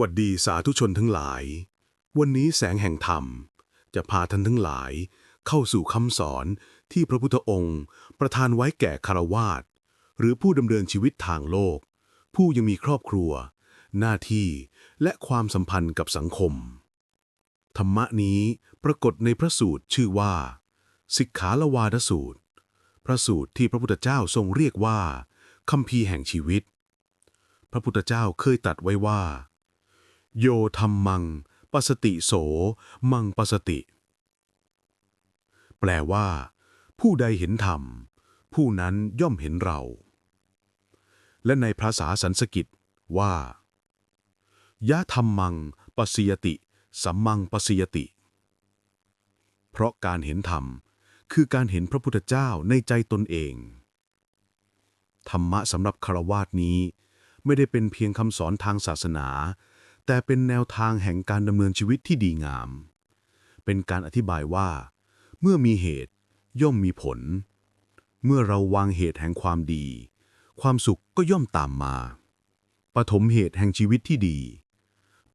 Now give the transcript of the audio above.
วัสดีสาธุชนทั้งหลาย วันนี้แสงแห่งธรรม จะพาท่านทั้งหลาย เข้าสู่คำสอนที่พระพุทธองค์ ประทานไว้แก่คารวาสหรือผู้ดำเนินชีวิตทางโลก ผู้ยังมีครอบครัว หน้าที่และความสัมพันธ์กับสังคม ธรรมะนี้ปรากฏในพระสูตรชื่อว่า สิกขาละวาดสูตร พระสูตรที่พระพุทธเจ้าทรงเรียกว่าคัมภีร์แห่งชีวิต พระพุทธเจ้าเคยตัดไว้ว่า โยธรรมัง ปสติโส มังปสติ แปลว่า ผู้ใดเห็นธรรม ผู้นั้นย่อมเห็นเรา และในภาษาสันสกิตว่ายะธรรมัง ปสยติ สัมมังปสยติ เพราะการเห็นธรรม คือการเห็นพระพุทธเจ้าในใจตนเอง ธรรมะสำหรับคารวาสนี้ ไม่ได้เป็นเพียงคำสอนทางศาสนา แต่เป็นแนวทางแห่งการดำเนินชีวิตที่ดีงาม เป็นการอธิบายว่า เมื่อมีเหตุย่อมมีผล เมื่อเราวางเหตุแห่งความดี ความสุขก็ย่อมตามมาปฐมเหตุแห่งชีวิตที่ดี